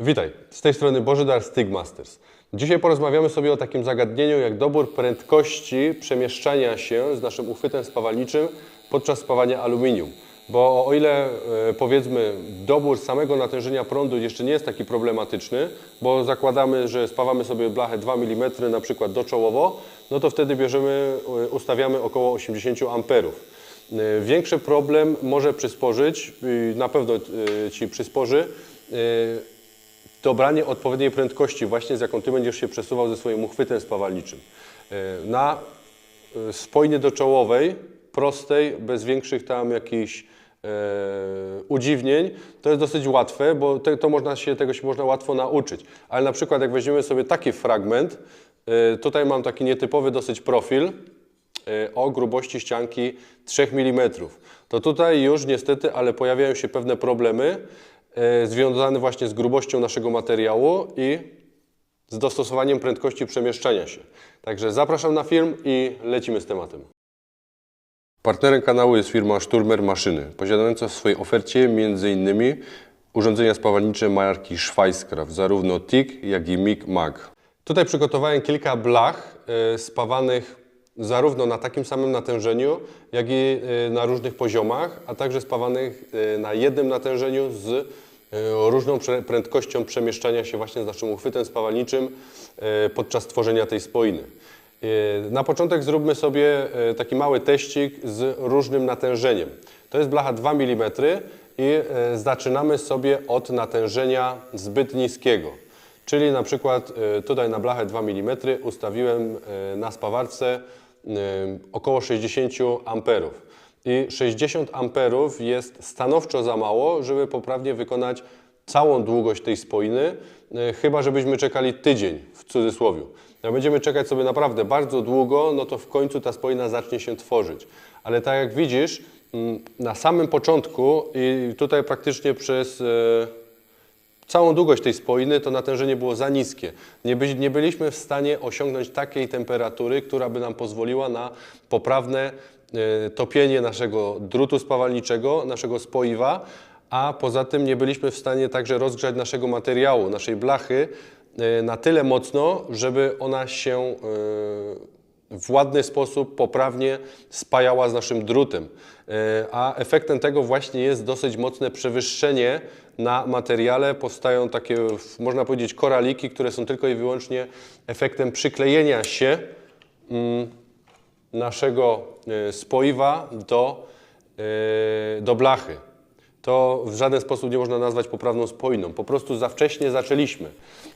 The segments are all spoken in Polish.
Witaj, z tej strony Bożydar Stigmasters. Dzisiaj porozmawiamy sobie o takim zagadnieniu jak dobór prędkości przemieszczania się z naszym uchwytem spawalniczym podczas spawania aluminium. Bo o ile e, powiedzmy dobór samego natężenia prądu jeszcze nie jest taki problematyczny, bo zakładamy, że spawamy sobie blachę 2 mm na przykład doczołowo, no to wtedy bierzemy, e, ustawiamy około 80 amperów. E, Większy problem może przysporzyć, na pewno Ci przysporzy, dobranie odpowiedniej prędkości, właśnie z jaką Ty będziesz się przesuwał ze swoim uchwytem spawalniczym. E, Na e, spojnie doczołowej, prostej, bez większych tam jakichś e, udziwnień, to jest dosyć łatwe, bo te, to można się, tego się można łatwo nauczyć. Ale na przykład jak weźmiemy sobie taki fragment, tutaj mam taki nietypowy dosyć profil, o grubości ścianki 3 mm. To tutaj już niestety, ale pojawiają się pewne problemy e, związane właśnie z grubością naszego materiału i z dostosowaniem prędkości przemieszczania się. Także zapraszam na film i lecimy z tematem. Partnerem kanału jest firma Sturmer Maszyny, posiadająca w swojej ofercie m.in. urządzenia spawalnicze marki Schweisskraft, zarówno TIG, jak i MIG MAG. Tutaj przygotowałem kilka blach e, spawanych zarówno na takim samym natężeniu, jak i e, na różnych poziomach, a także spawanych e, na jednym natężeniu z e, różną prędkością przemieszczania się właśnie z naszym uchwytem spawalniczym podczas tworzenia tej spoiny. Na początek zróbmy sobie taki mały teścik z różnym natężeniem. To jest blacha 2 mm i zaczynamy sobie od natężenia zbyt niskiego. Czyli na przykład tutaj na blachę 2 mm ustawiłem na spawarce około 60 amperów. I 60 amperów jest stanowczo za mało, żeby poprawnie wykonać całą długość tej spoiny, e, chyba żebyśmy czekali tydzień w cudzysłowie. Jak będziemy czekać sobie naprawdę bardzo długo, no to w końcu ta spoina zacznie się tworzyć. Ale tak jak widzisz, mm, na samym początku i tutaj praktycznie przez e, całą długość tej spoiny to natężenie było za niskie. Nie, by, nie byliśmy w stanie osiągnąć takiej temperatury, która by nam pozwoliła na poprawne e, topienie naszego drutu spawalniczego, naszego spoiwa, a poza tym nie byliśmy w stanie także rozgrzać naszego materiału, naszej blachy e, na tyle mocno, żeby ona się e, w ładny sposób, poprawnie spajała z naszym drutem. E, A efektem tego właśnie jest dosyć mocne przewyższenie na materiale. Powstają takie, można powiedzieć, koraliki, które są tylko i wyłącznie efektem przyklejenia się mm, naszego e, spoiwa do, e, do blachy. To w żaden sposób nie można nazwać poprawną spoiną. Po prostu za wcześnie zaczęliśmy.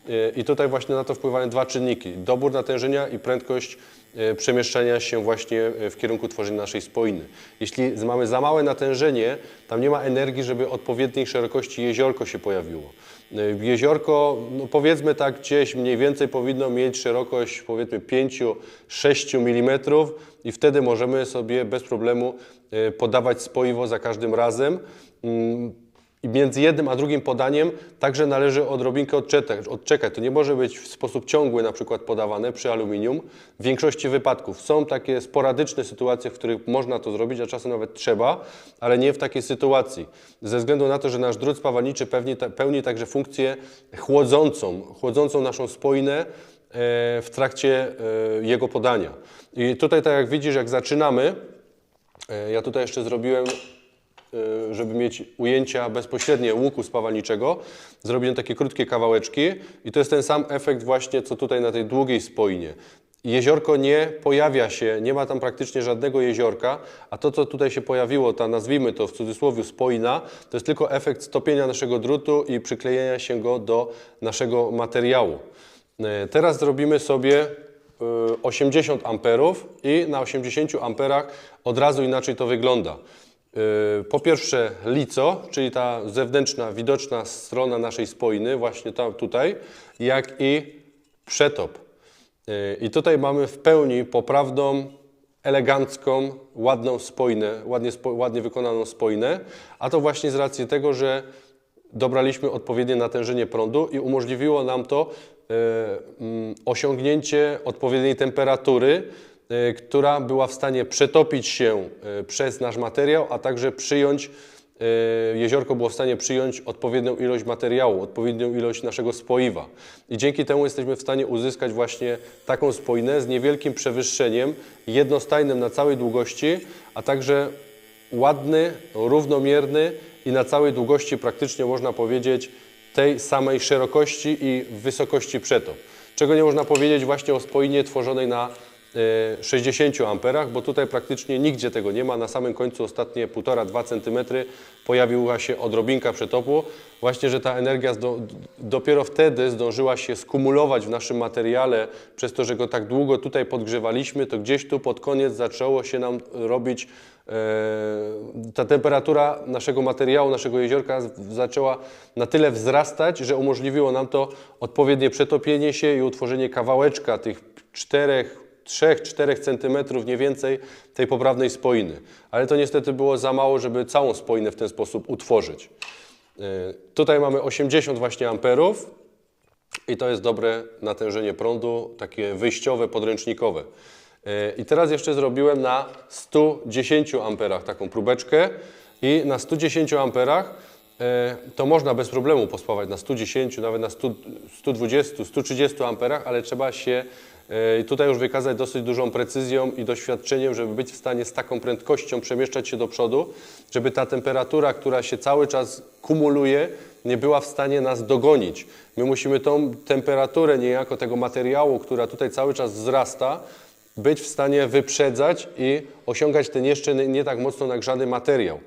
E, I tutaj właśnie na to wpływają dwa czynniki. Dobór natężenia i prędkość e, przemieszczania się właśnie e, w kierunku tworzenia naszej spoiny. Jeśli mamy za małe natężenie, tam nie ma energii, żeby odpowiedniej szerokości jeziorko się pojawiło. Jeziorko, no powiedzmy tak gdzieś mniej więcej powinno mieć szerokość powiedzmy 5-6 mm i wtedy możemy sobie bez problemu podawać spoiwo za każdym razem. Mm, I między jednym a drugim podaniem także należy odrobinkę odczekać. odczekać. To nie może być w sposób ciągły na przykład podawane przy aluminium. W większości wypadków są takie sporadyczne sytuacje, w których można to zrobić, a czasem nawet trzeba, ale nie w takiej sytuacji. Ze względu na to, że nasz drut spawalniczy pełni, pełni także funkcję chłodzącą, chłodzącą naszą spoinę e, w trakcie e, jego podania. I tutaj tak jak widzisz, jak zaczynamy, ja tutaj jeszcze zrobiłem y, żeby mieć ujęcia bezpośrednie łuku spawalniczego, zrobiłem takie krótkie kawałeczki i to jest ten sam efekt właśnie, co tutaj na tej długiej spoinie. Jeziorko nie pojawia się, nie ma tam praktycznie żadnego jeziorka, a to, co tutaj się pojawiło, ta nazwijmy to w cudzysłowie spoina, to jest tylko efekt stopienia naszego drutu i przyklejenia się go do naszego materiału. E, Teraz zrobimy sobie 80 amperów i na 80 amperach od razu inaczej to wygląda. Y, Po pierwsze lico, czyli ta zewnętrzna, widoczna strona naszej spoiny, właśnie tam tutaj, jak i przetop. Y, I tutaj mamy w pełni poprawną, elegancką, ładną spoinę, ładnie, spo, ładnie wykonaną spoinę, a to właśnie z racji tego, że dobraliśmy odpowiednie natężenie prądu i umożliwiło nam to osiągnięcie odpowiedniej temperatury, e, która była w stanie przetopić się e, przez nasz materiał, a także przyjąć jeziorko było w stanie przyjąć odpowiednią ilość materiału, odpowiednią ilość naszego spoiwa. I dzięki temu jesteśmy w stanie uzyskać właśnie taką spoinę z niewielkim przewyższeniem, jednostajnym na całej długości, a także ładny, równomierny i na całej długości praktycznie można powiedzieć tej samej szerokości i wysokości przetop. Czego nie można powiedzieć właśnie o spoinie tworzonej na e, 60 amperach, bo tutaj praktycznie nigdzie tego nie ma. Na samym końcu ostatnie 1,5-2 cm pojawiła się odrobinka przetopu. Właśnie, że ta energia dopiero wtedy zdążyła się skumulować w naszym materiale, przez to, że go tak długo tutaj podgrzewaliśmy, to gdzieś tu pod koniec zaczęło się nam robić e, ta temperatura naszego materiału, naszego jeziorka zaczęła na tyle wzrastać, że umożliwiło nam to odpowiednie przetopienie się i utworzenie kawałeczka tych 4, 3-4 centymetrów, nie więcej, tej poprawnej spoiny. Ale to niestety było za mało, żeby całą spoinę w ten sposób utworzyć. E, Tutaj mamy 80 właśnie amperów i to jest dobre natężenie prądu, takie wyjściowe, podręcznikowe. E, I teraz jeszcze zrobiłem na 110 amperach taką próbeczkę i na 110 amperach e, to można bez problemu pospawać na 110, nawet na 100, 120, 130 amperach, ale trzeba się e, tutaj już wykazać dosyć dużą precyzją i doświadczeniem, żeby być w stanie z taką prędkością przemieszczać się do przodu, żeby ta temperatura, która się cały czas kumuluje, nie była w stanie nas dogonić. My musimy tą temperaturę niejako tego materiału, która tutaj cały czas wzrasta, być w stanie wyprzedzać i osiągać ten jeszcze nie tak mocno nagrzany materiał.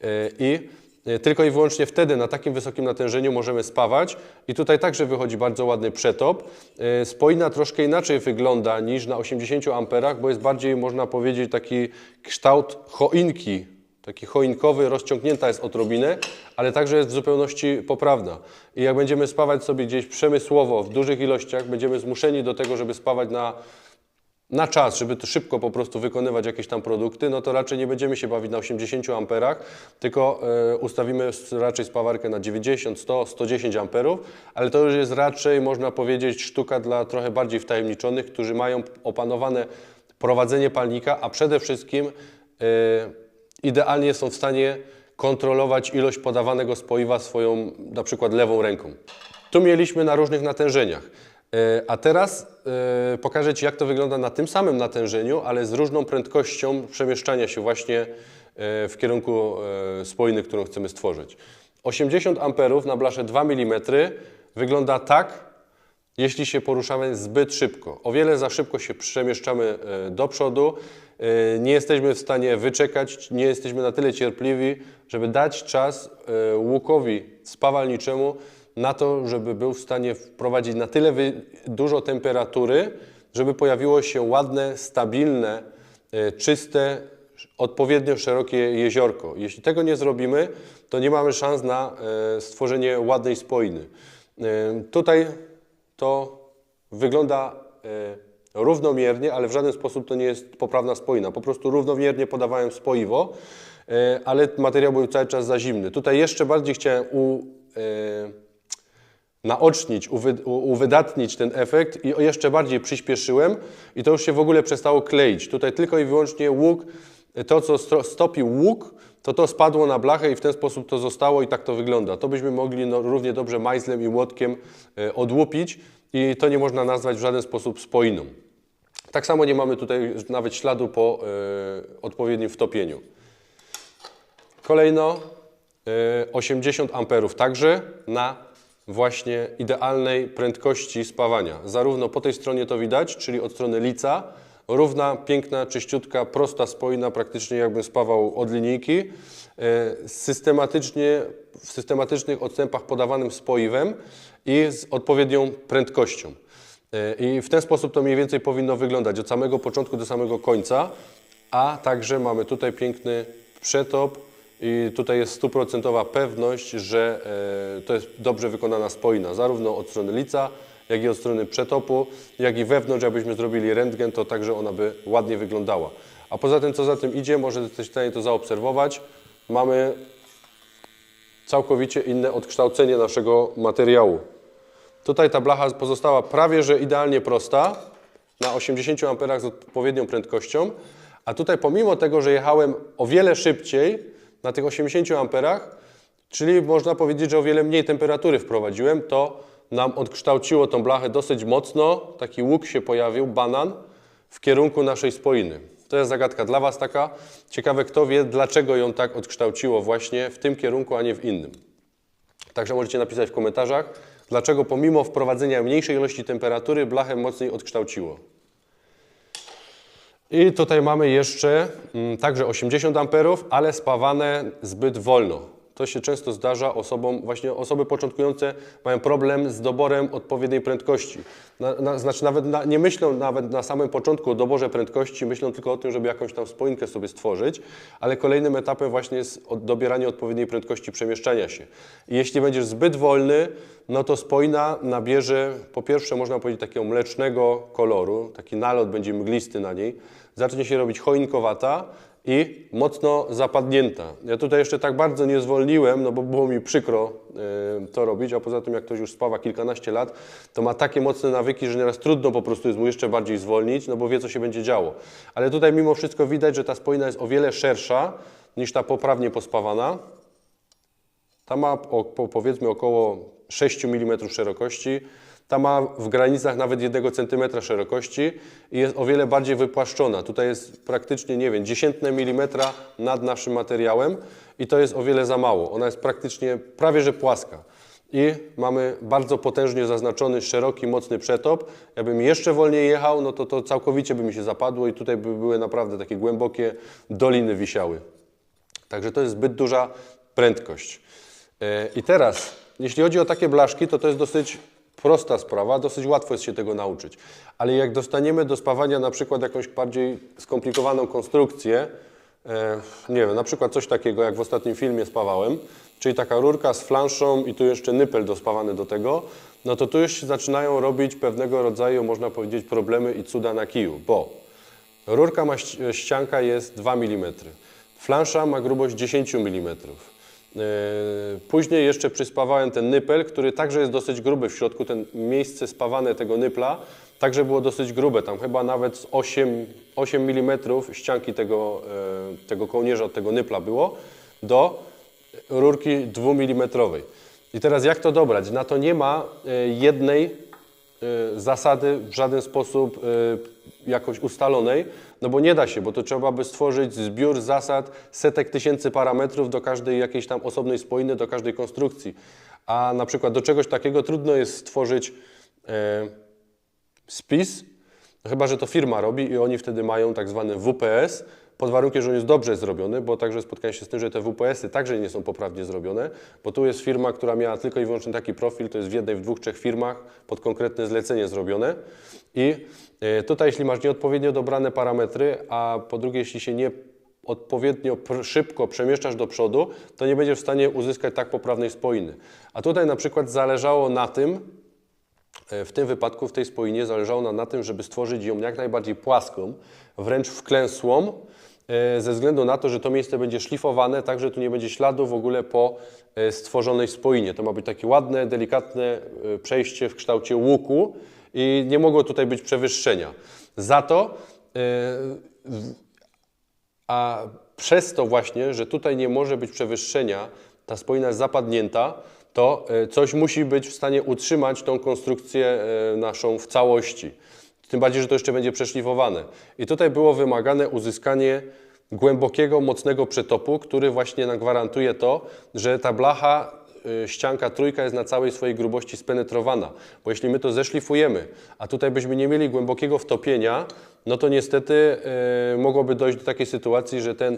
Yy, I yy, tylko i wyłącznie wtedy na takim wysokim natężeniu możemy spawać i tutaj także wychodzi bardzo ładny przetop. Yy, Spoina troszkę inaczej wygląda niż na 80 amperach, bo jest bardziej, można powiedzieć, taki kształt choinki, taki choinkowy, rozciągnięta jest odrobinę, ale także jest w zupełności poprawna. I jak będziemy spawać sobie gdzieś przemysłowo, w dużych ilościach, będziemy zmuszeni do tego, żeby spawać na, na czas, żeby to szybko po prostu wykonywać jakieś tam produkty, no to raczej nie będziemy się bawić na 80 amperach, tylko e, ustawimy raczej spawarkę na 90, 100, 110 amperów, ale to już jest raczej, można powiedzieć, sztuka dla trochę bardziej wtajemniczonych, którzy mają opanowane prowadzenie palnika, a przede wszystkim e, idealnie są w stanie kontrolować ilość podawanego spoiwa swoją na przykład lewą ręką. Tu mieliśmy na różnych natężeniach. E, A teraz e, pokażę Ci, jak to wygląda na tym samym natężeniu, ale z różną prędkością przemieszczania się właśnie e, w kierunku spoiny, którą chcemy stworzyć. 80 amperów na blasze 2 mm wygląda tak, jeśli się poruszamy zbyt szybko. O wiele za szybko się przemieszczamy do przodu, nie jesteśmy w stanie wyczekać, nie jesteśmy na tyle cierpliwi, żeby dać czas łukowi spawalniczemu na to, żeby był w stanie wprowadzić na tyle dużo temperatury, żeby pojawiło się ładne, stabilne, e, czyste, odpowiednio szerokie jeziorko. Jeśli tego nie zrobimy, to nie mamy szans na e, stworzenie ładnej spoiny. E, Tutaj to wygląda równomiernie, ale w żaden sposób to nie jest poprawna spoina. Po prostu równomiernie podawałem spoiwo, ale materiał był cały czas za zimny. Tutaj jeszcze bardziej chciałem u, naocznić, uwy, uwydatnić ten efekt i jeszcze bardziej przyspieszyłem i to już się w ogóle przestało kleić. Tutaj tylko i wyłącznie łuk, to co stopił łuk, to to spadło na blachę i w ten sposób to zostało i tak to wygląda. To byśmy mogli no, równie dobrze majzlem i łotkiem e, odłupić i to nie można nazwać w żaden sposób spoiną. Tak samo nie mamy tutaj nawet śladu po e, odpowiednim wtopieniu. Kolejno e, 80 amperów także na właśnie idealnej prędkości spawania. Zarówno po tej stronie to widać, czyli od strony lica, równa, piękna, czyściutka, prosta spoina, praktycznie jakbym spawał od linijki, e, systematycznie, w systematycznych odstępach podawanym spoiwem i z odpowiednią prędkością. E, I w ten sposób to mniej więcej powinno wyglądać od samego początku do samego końca, a także mamy tutaj piękny przetop i tutaj jest stuprocentowa pewność, że e, to jest dobrze wykonana spoina, zarówno od strony lica, jak i od strony przetopu, jak i wewnątrz, jakbyśmy zrobili rentgen, to także ona by ładnie wyglądała. A poza tym, co za tym idzie, może jesteś w stanie to zaobserwować, mamy całkowicie inne odkształcenie naszego materiału. Tutaj ta blacha pozostała prawie że idealnie prosta, na 80 amperach z odpowiednią prędkością, a tutaj pomimo tego, że jechałem o wiele szybciej, na tych 80 amperach, czyli można powiedzieć, że o wiele mniej temperatury wprowadziłem, to nam odkształciło tą blachę dosyć mocno, taki łuk się pojawił, banan, w kierunku naszej spoiny. To jest zagadka dla Was taka. Ciekawe, kto wie, dlaczego ją tak odkształciło właśnie w tym kierunku, a nie w innym. Także możecie napisać w komentarzach, dlaczego pomimo wprowadzenia mniejszej ilości temperatury blachę mocniej odkształciło. I tutaj mamy jeszcze mm, także 80 amperów, ale spawane zbyt wolno. To się często zdarza osobom, właśnie osoby początkujące mają problem z doborem odpowiedniej prędkości. Na, na, znaczy nawet na, nie myślą nawet na samym początku o doborze prędkości, myślą tylko o tym, żeby jakąś tam spoinkę sobie stworzyć, ale kolejnym etapem właśnie jest od, dobieranie odpowiedniej prędkości przemieszczania się. I jeśli będziesz zbyt wolny, no to spoina nabierze, po pierwsze można powiedzieć takiego mlecznego koloru, taki nalot będzie mglisty na niej, zacznie się robić choinkowata, i mocno zapadnięta. Ja tutaj jeszcze tak bardzo nie zwolniłem, no bo było mi przykro y, to robić, a poza tym jak ktoś już spawa kilkanaście lat, to ma takie mocne nawyki, że nieraz trudno po prostu jest mu jeszcze bardziej zwolnić, no bo wie co się będzie działo. Ale tutaj mimo wszystko widać, że ta spoina jest o wiele szersza niż ta poprawnie pospawana. Ta ma o, powiedzmy około 6 mm szerokości, ta ma w granicach nawet 1 cm szerokości i jest o wiele bardziej wypłaszczona. Tutaj jest praktycznie, nie wiem, dziesiętne milimetra nad naszym materiałem i to jest o wiele za mało. Ona jest praktycznie prawie że płaska. I mamy bardzo potężnie zaznaczony, szeroki, mocny przetop. Jakbym jeszcze wolniej jechał, no to to całkowicie by mi się zapadło i tutaj by były naprawdę takie głębokie doliny wisiały. Także to jest zbyt duża prędkość. E, I teraz, jeśli chodzi o takie blaszki, to to jest dosyć prosta sprawa, dosyć łatwo jest się tego nauczyć. Ale jak dostaniemy do spawania na przykład jakąś bardziej skomplikowaną konstrukcję, e, nie wiem, na przykład coś takiego jak w ostatnim filmie spawałem, czyli taka rurka z flanszą i tu jeszcze nypel dospawany do tego, no to tu już się zaczynają robić pewnego rodzaju, można powiedzieć, problemy i cuda na kiju, bo rurka ma ścianka jest 2 mm, flansza ma grubość 10 mm. E, później jeszcze przyspawałem ten nypel, który także jest dosyć gruby w środku, ten miejsce spawane tego nypla także było dosyć grube, tam chyba nawet z 8, 8 mm ścianki tego, e, tego kołnierza od tego nypla było do rurki 2 mm. I teraz jak to dobrać? Na to nie ma e, jednej zasady w żaden sposób jakoś ustalonej, no bo nie da się, bo to trzeba by stworzyć zbiór zasad, setek tysięcy parametrów do każdej jakiejś tam osobnej spoiny, do każdej konstrukcji. A na przykład do czegoś takiego trudno jest stworzyć e, spis, chyba że to firma robi i oni wtedy mają tak zwany WPS, pod warunkiem, że on jest dobrze zrobiony, bo także spotkałem się z tym, że te WPS-y także nie są poprawnie zrobione, bo tu jest firma, która miała tylko i wyłącznie taki profil, to jest w jednej, w dwóch, trzech firmach pod konkretne zlecenie zrobione i e, tutaj jeśli masz nieodpowiednio dobrane parametry, a po drugie jeśli się nie odpowiednio szybko przemieszczasz do przodu, to nie będziesz w stanie uzyskać tak poprawnej spoiny. A tutaj na przykład zależało na tym, e, w tym wypadku, w tej spoinie, zależało na tym, żeby stworzyć ją jak najbardziej płaską, wręcz wklęsłą, ze względu na to, że to miejsce będzie szlifowane, tak że tu nie będzie śladu w ogóle po e, stworzonej spoinie. To ma być takie ładne, delikatne e, przejście w kształcie łuku i nie mogło tutaj być przewyższenia. Za to, a przez to właśnie, że tutaj nie może być przewyższenia, ta spoina jest zapadnięta, to coś musi być w stanie utrzymać tą konstrukcję naszą w całości. Tym bardziej, że to jeszcze będzie przeszlifowane. I tutaj było wymagane uzyskanie głębokiego, mocnego przetopu, który właśnie nam gwarantuje to, że ta blacha, y, ścianka trójka jest na całej swojej grubości spenetrowana. Bo jeśli my to zeszlifujemy, a tutaj byśmy nie mieli głębokiego wtopienia, no to niestety y, mogłoby dojść do takiej sytuacji, że ten,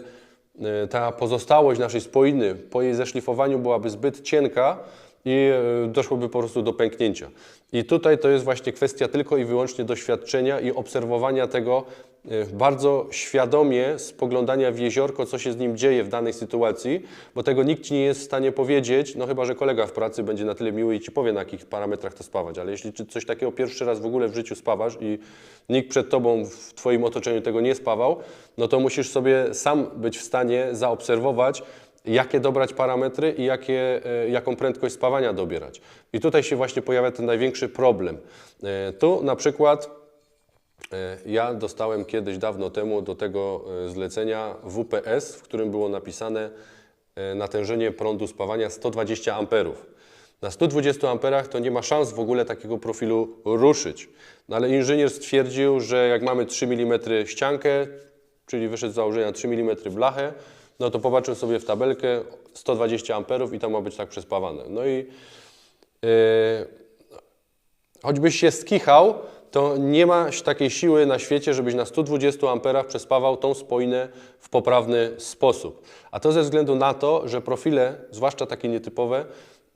y, ta pozostałość naszej spoiny po jej zeszlifowaniu byłaby zbyt cienka, i e, doszłoby po prostu do pęknięcia. I tutaj to jest właśnie kwestia tylko i wyłącznie doświadczenia i obserwowania tego e, bardzo świadomie, spoglądania w jeziorko, co się z nim dzieje w danej sytuacji, bo tego nikt Ci nie jest w stanie powiedzieć, no chyba, że kolega w pracy będzie na tyle miły i Ci powie, na jakich parametrach to spawać, ale jeśli coś takiego pierwszy raz w ogóle w życiu spawasz i nikt przed Tobą w Twoim otoczeniu tego nie spawał, no to musisz sobie sam być w stanie zaobserwować, jakie dobrać parametry i jakie, e, jaką prędkość spawania dobierać. I tutaj się właśnie pojawia ten największy problem. E, tu na przykład e, ja dostałem kiedyś dawno temu do tego zlecenia WPS, w którym było napisane natężenie prądu spawania 120 amperów. Na 120 amperach to nie ma szans w ogóle takiego profilu ruszyć. No ale inżynier stwierdził, że jak mamy 3 mm ściankę, czyli wyszedł z założenia 3 mm blachę, no to popatrzył sobie w tabelkę 120 amperów i tam ma być tak przespawane. No i yy, choćbyś się skichał, to nie ma takiej siły na świecie, żebyś na 120 amperach przespawał tą spoinę w poprawny sposób. A to ze względu na to, że profile, zwłaszcza takie nietypowe,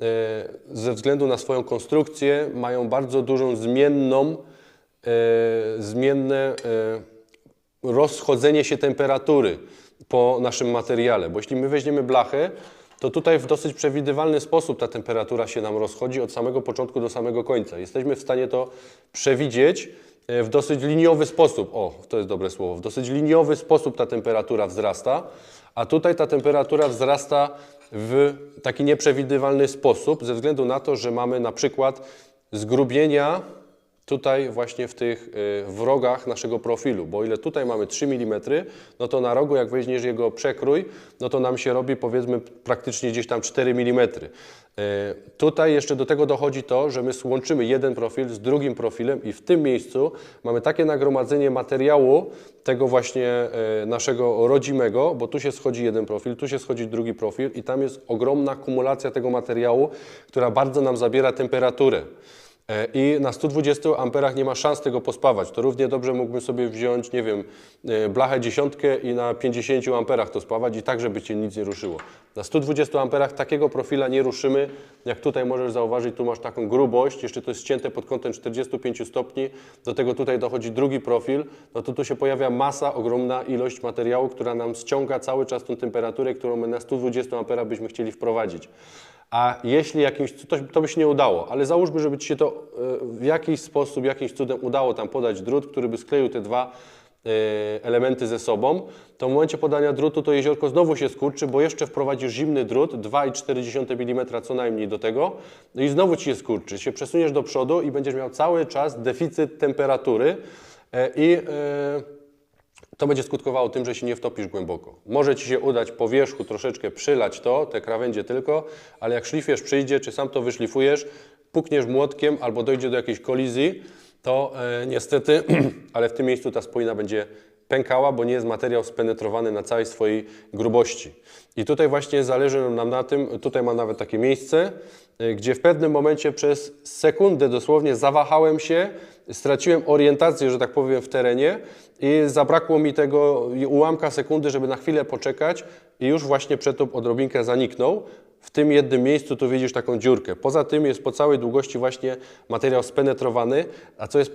e, ze względu na swoją konstrukcję mają bardzo dużą zmienną, e, zmienne rozchodzenie się temperatury po naszym materiale. Bo jeśli my weźmiemy blachę, to tutaj w dosyć przewidywalny sposób ta temperatura się nam rozchodzi od samego początku do samego końca. Jesteśmy w stanie to przewidzieć e, w dosyć liniowy sposób. O, to jest dobre słowo. W dosyć liniowy sposób ta temperatura wzrasta, a tutaj ta temperatura wzrasta w taki nieprzewidywalny sposób, ze względu na to, że mamy na przykład zgrubienia tutaj właśnie w tych y, wrogach naszego profilu, bo o ile tutaj mamy 3 mm, no to na rogu jak weźmiesz jego przekrój, no to nam się robi powiedzmy praktycznie gdzieś tam 4 mm. Y, tutaj jeszcze do tego dochodzi to, że my łączymy jeden profil z drugim profilem i w tym miejscu mamy takie nagromadzenie materiału tego właśnie y, naszego rodzimego, bo tu się schodzi jeden profil, tu się schodzi drugi profil i tam jest ogromna kumulacja tego materiału, która bardzo nam zabiera temperaturę. E, i na 120 amperach nie ma szans tego pospawać. To równie dobrze mógłbym sobie wziąć, nie wiem, e, blachę dziesiątkę i na 50 amperach to spawać i tak, żeby Cię nic nie ruszyło. Na 120 amperach takiego profila nie ruszymy. Jak tutaj możesz zauważyć, tu masz taką grubość, jeszcze to jest ścięte pod kątem 45 stopni, do tego tutaj dochodzi drugi profil, no to tu się pojawia masa, ogromna ilość materiału, która nam ściąga cały czas tą temperaturę, którą my na 120 amperach byśmy chcieli wprowadzić. A jeśli jakimś, to, to by się nie udało, ale załóżmy, żeby Ci się to e, w jakiś sposób, jakimś cudem udało tam podać drut, który by skleił te dwa e, elementy ze sobą, to w momencie podania drutu to jeziorko znowu się skurczy, bo jeszcze wprowadzisz zimny drut, 2,4 mm co najmniej do tego no i znowu Ci się skurczy. Się przesuniesz do przodu i będziesz miał cały czas deficyt temperatury e, i to będzie skutkowało tym, że się nie wtopisz głęboko. Może Ci się udać po wierzchu troszeczkę przylać to, te krawędzie tylko, ale jak szlifierz przyjdzie, czy sam to wyszlifujesz, pukniesz młotkiem albo dojdzie do jakiejś kolizji, to e, niestety, ale w tym miejscu ta spoina będzie pękała, bo nie jest materiał spenetrowany na całej swojej grubości. I tutaj właśnie zależy nam na tym, tutaj mam nawet takie miejsce, e, gdzie w pewnym momencie przez sekundę dosłownie zawahałem się, straciłem orientację, że tak powiem, w terenie i zabrakło mi tego ułamka sekundy, żeby na chwilę poczekać i już właśnie przetop odrobinkę zaniknął. W tym jednym miejscu tu widzisz taką dziurkę. Poza tym jest po całej długości właśnie materiał spenetrowany, a co jest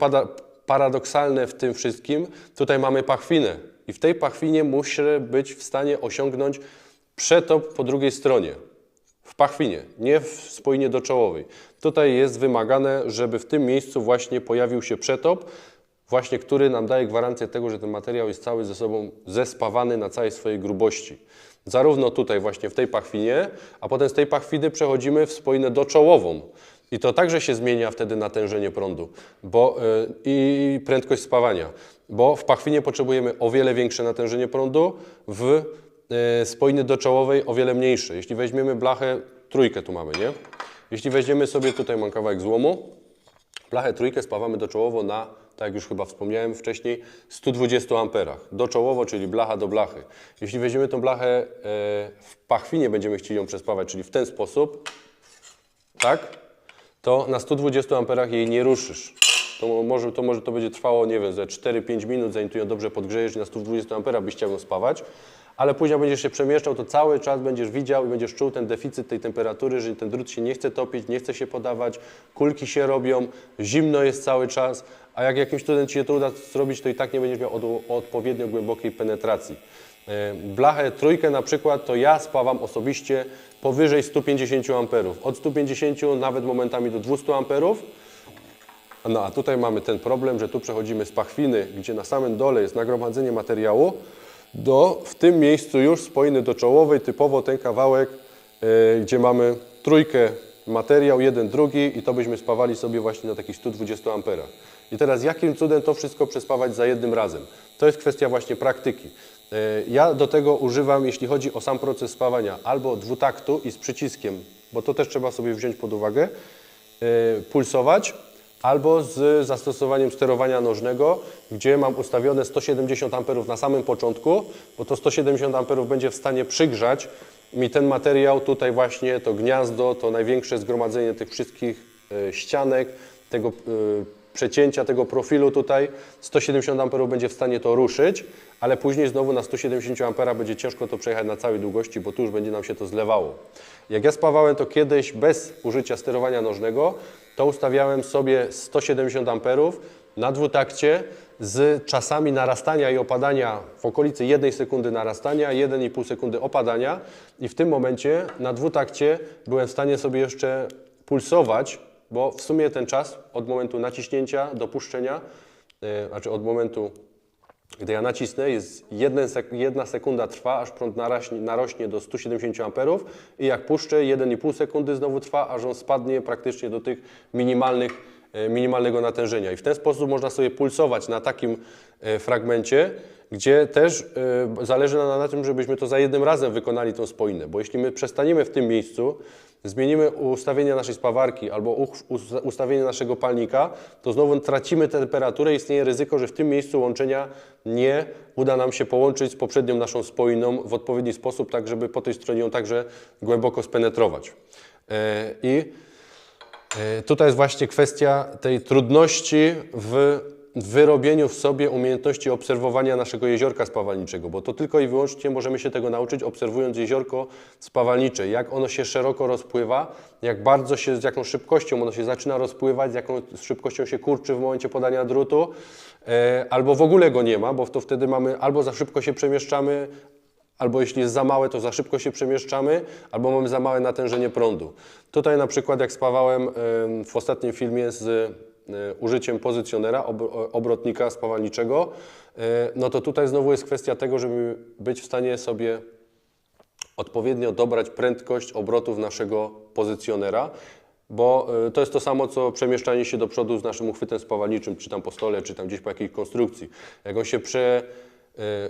paradoksalne w tym wszystkim, tutaj mamy pachwinę i w tej pachwinie muszę być w stanie osiągnąć przetop po drugiej stronie. W pachwinie, nie w spoinie doczołowej. Tutaj jest wymagane, żeby w tym miejscu właśnie pojawił się przetop, właśnie który nam daje gwarancję tego, że ten materiał jest cały ze sobą zespawany na całej swojej grubości. Zarówno tutaj właśnie w tej pachwinie, a potem z tej pachwiny przechodzimy w spoinę doczołową. I to także się zmienia wtedy natężenie prądu bo, yy, i prędkość spawania, bo w pachwinie potrzebujemy o wiele większe natężenie prądu, w yy, spoiny doczołowej o wiele mniejsze. Jeśli weźmiemy blachę, trójkę tu mamy, nie? Jeśli weźmiemy sobie, tutaj mam kawałek złomu, blachę trójkę spawamy doczołowo na tak jak już chyba wspomniałem wcześniej, 120 amperach. Doczołowo, czyli blacha do blachy. Jeśli weźmiemy tą blachę e, w pachwinie, będziemy chcieli ją przespawać, czyli w ten sposób, tak, to na 120 amperach jej nie ruszysz. To może, to może to będzie trwało, nie wiem, ze 4-5 minut, zanim tu ją dobrze podgrzejesz na 120 amperach byś chciał ją spawać ale później będziesz się przemieszczał, to cały czas będziesz widział i będziesz czuł ten deficyt tej temperatury, że ten drut się nie chce topić, nie chce się podawać, kulki się robią, zimno jest cały czas, a jak jakimś studencie się to uda zrobić, to i tak nie będziesz miał od, odpowiednio głębokiej penetracji. E, blachę trójkę na przykład to ja spawam osobiście powyżej 150 amperów. Od 150 nawet momentami do 200 amperów. No a tutaj mamy ten problem, że tu przechodzimy z pachwiny, gdzie na samym dole jest nagromadzenie materiału, do w tym miejscu już spoiny do czołowej, typowo ten kawałek, yy, gdzie mamy trójkę materiał, jeden, drugi i to byśmy spawali sobie właśnie na takich 120 amperach. I teraz jakim cudem to wszystko przespawać za jednym razem? To jest kwestia właśnie praktyki. Ja do tego używam, jeśli chodzi o sam proces spawania, albo dwutaktu i z przyciskiem, bo to też trzeba sobie wziąć pod uwagę, y, pulsować, albo z zastosowaniem sterowania nożnego, gdzie mam ustawione 170 A na samym początku, bo to 170 A będzie w stanie przygrzać mi ten materiał, tutaj właśnie to gniazdo, to największe zgromadzenie tych wszystkich y, ścianek, tego przecięcia tego profilu tutaj, 170 A będzie w stanie to ruszyć, ale później znowu na 170 A będzie ciężko to przejechać na całej długości, bo tu już będzie nam się to zlewało. Jak ja spawałem to kiedyś bez użycia sterowania nożnego, to ustawiałem sobie 170 A na dwutakcie z czasami narastania i opadania w okolicy 1 sekundy narastania, 1,5 sekundy opadania i w tym momencie na dwutakcie byłem w stanie sobie jeszcze pulsować bo w sumie ten czas od momentu naciśnięcia do puszczenia, yy, znaczy od momentu, gdy ja nacisnę, jest sek jedna sekunda trwa, aż prąd narośnie, do 170 A i jak puszczę, 1,5 sekundy znowu trwa, aż on spadnie praktycznie do tych minimalnych, yy, minimalnego natężenia. I w ten sposób można sobie pulsować na takim yy, fragmencie, gdzie też zależy nam na tym, żebyśmy to za jednym razem wykonali tą spoinę, bo jeśli my przestaniemy w tym miejscu, zmienimy ustawienie naszej spawarki albo ustawienie naszego palnika, to znowu tracimy temperaturę i istnieje ryzyko, że w tym miejscu łączenia nie uda nam się połączyć z poprzednią naszą spoiną w odpowiedni sposób, tak żeby po tej stronie ją także głęboko spenetrować. E, I e, tutaj jest właśnie kwestia tej trudności w wyrobieniu w sobie umiejętności obserwowania naszego jeziorka spawalniczego, bo to tylko i wyłącznie możemy się tego nauczyć obserwując jeziorko spawalnicze, jak ono się szeroko rozpływa, jak bardzo się, z jaką szybkością ono się zaczyna rozpływać, z jaką szybkością się kurczy w momencie podania drutu, e, albo w ogóle go nie ma, bo to wtedy mamy albo za szybko się przemieszczamy, albo jeśli jest za małe, to za szybko się przemieszczamy, albo mamy za małe natężenie prądu. Tutaj na przykład jak spawałem w ostatnim filmie z użyciem pozycjonera, obrotnika spawalniczego, e, no to tutaj znowu jest kwestia tego, żeby być w stanie sobie odpowiednio dobrać prędkość obrotów naszego pozycjonera, bo e, to jest to samo, co przemieszczanie się do przodu z naszym uchwytem spawalniczym, czy tam po stole, czy tam gdzieś po jakiejś konstrukcji. Jak on się prze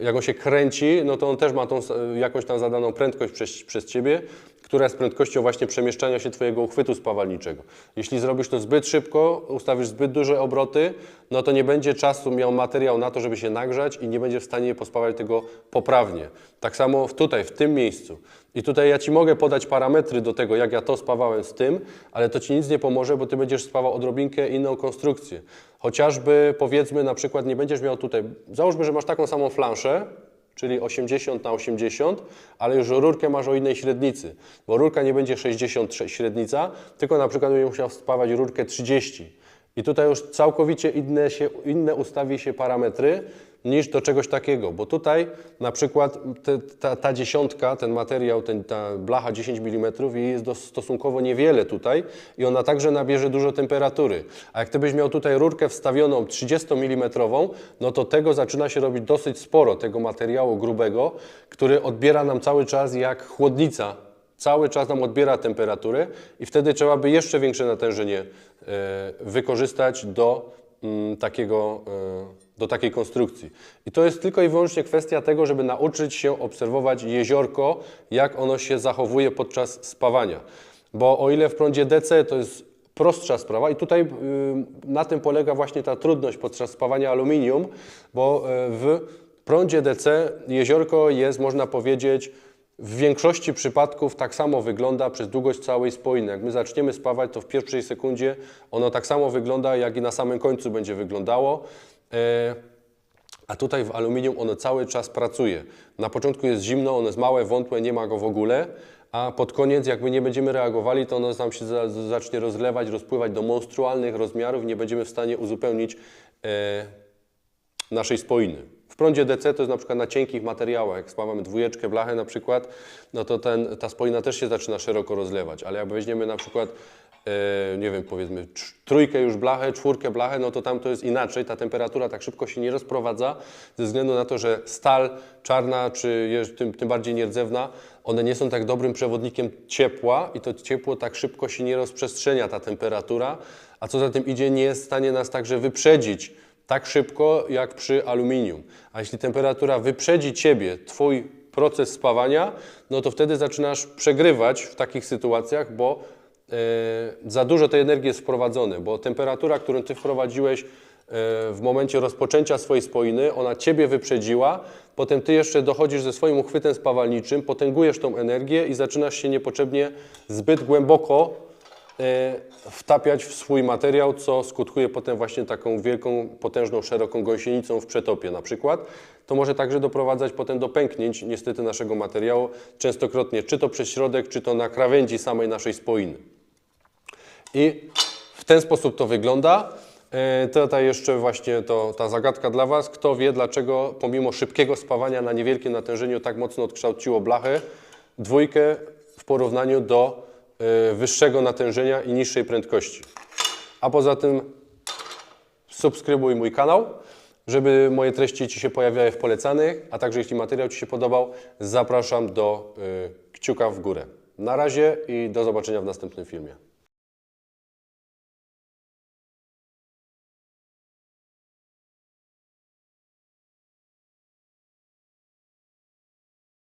jak on się kręci, no to on też ma tą jakąś tam zadaną prędkość przez, przez Ciebie, która jest prędkością właśnie przemieszczania się Twojego uchwytu spawalniczego. Jeśli zrobisz to zbyt szybko, ustawisz zbyt duże obroty, no to nie będzie czasu miał materiał na to, żeby się nagrzać i nie będzie w stanie pospawać tego poprawnie. Tak samo tutaj, w tym miejscu. I tutaj ja Ci mogę podać parametry do tego, jak ja to spawałem z tym, ale to Ci nic nie pomoże, bo Ty będziesz spawał odrobinkę inną konstrukcję. Chociażby powiedzmy na przykład nie będziesz miał tutaj, załóżmy, że masz taką samą flanszę, czyli 80 na 80, ale już rurkę masz o innej średnicy, bo rurka nie będzie 60 średnica, tylko na przykład będzie musiał spawać rurkę 30. I tutaj już całkowicie inne, się, inne ustawi się parametry, niż do czegoś takiego, bo tutaj na przykład te, ta, ta, dziesiątka, ten materiał, ten, ta blacha 10 mm, jest stosunkowo niewiele tutaj i ona także nabierze dużo temperatury. A jak Ty byś miał tutaj rurkę wstawioną 30 mm, no to tego zaczyna się robić dosyć sporo, tego materiału grubego, który odbiera nam cały czas jak chłodnica cały czas nam odbiera temperaturę i wtedy trzeba by jeszcze większe natężenie e, wykorzystać do mm, takiego e, do takiej konstrukcji. I to jest tylko i wyłącznie kwestia tego, żeby nauczyć się obserwować jeziorko, jak ono się zachowuje podczas spawania. Bo o ile w prądzie DC to jest prostsza sprawa i tutaj y, na tym polega właśnie ta trudność podczas spawania aluminium, bo y, w prądzie DC jeziorko jest, można powiedzieć, w większości przypadków tak samo wygląda przez długość całej spoiny. Jak my zaczniemy spawać, to w pierwszej sekundzie ono tak samo wygląda, jak i na samym końcu będzie wyglądało. E, a tutaj w aluminium ono cały czas pracuje. Na początku jest zimno, ono jest małe, wątłe, nie ma go w ogóle, a pod koniec jakby nie będziemy reagowali, to ono nam się zacznie rozlewać, rozpływać do monstrualnych rozmiarów, nie będziemy w stanie uzupełnić e, naszej spoiny. Prądzie DC to jest na przykład na cienkich materiałach, jak spawamy dwójeczkę, blachę na przykład, no to ten, ta spoina też się zaczyna szeroko rozlewać, ale jak weźmiemy na przykład E, nie wiem, powiedzmy trójkę już blachę, czwórkę blachę, no to tam to jest inaczej. Ta temperatura tak szybko się nie rozprowadza ze względu na to, że stal czarna czy tym, tym bardziej nierdzewna, one nie są tak dobrym przewodnikiem ciepła i to ciepło tak szybko się nie rozprzestrzenia, ta temperatura, a co za tym idzie, nie jest w stanie nas także wyprzedzić tak szybko jak przy aluminium. A jeśli temperatura wyprzedzi Ciebie, Twój proces spawania, no to wtedy zaczynasz przegrywać w takich sytuacjach, bo e, za dużo tej energii jest wprowadzone, bo temperatura, którą Ty wprowadziłeś e, w momencie rozpoczęcia swojej spoiny, ona Ciebie wyprzedziła, potem Ty jeszcze dochodzisz ze swoim uchwytem spawalniczym, potęgujesz tą energię i zaczynasz się niepotrzebnie zbyt głęboko wtapiać w swój materiał, co skutkuje potem właśnie taką wielką, potężną, szeroką gąsienicą w przetopie na przykład. To może także doprowadzać potem do pęknięć niestety naszego materiału, częstokrotnie czy to przez środek, czy to na krawędzi samej naszej spoiny. I w ten sposób to wygląda. E, Tutaj jeszcze właśnie to, ta zagadka dla Was. Kto wie, dlaczego pomimo szybkiego spawania na niewielkim natężeniu tak mocno odkształciło blachę dwójkę w porównaniu do wyższego natężenia i niższej prędkości. A poza tym subskrybuj mój kanał, żeby moje treści Ci się pojawiały w polecanych, a także jeśli materiał Ci się podobał, zapraszam do y, kciuka w górę. Na razie i do zobaczenia w następnym filmie.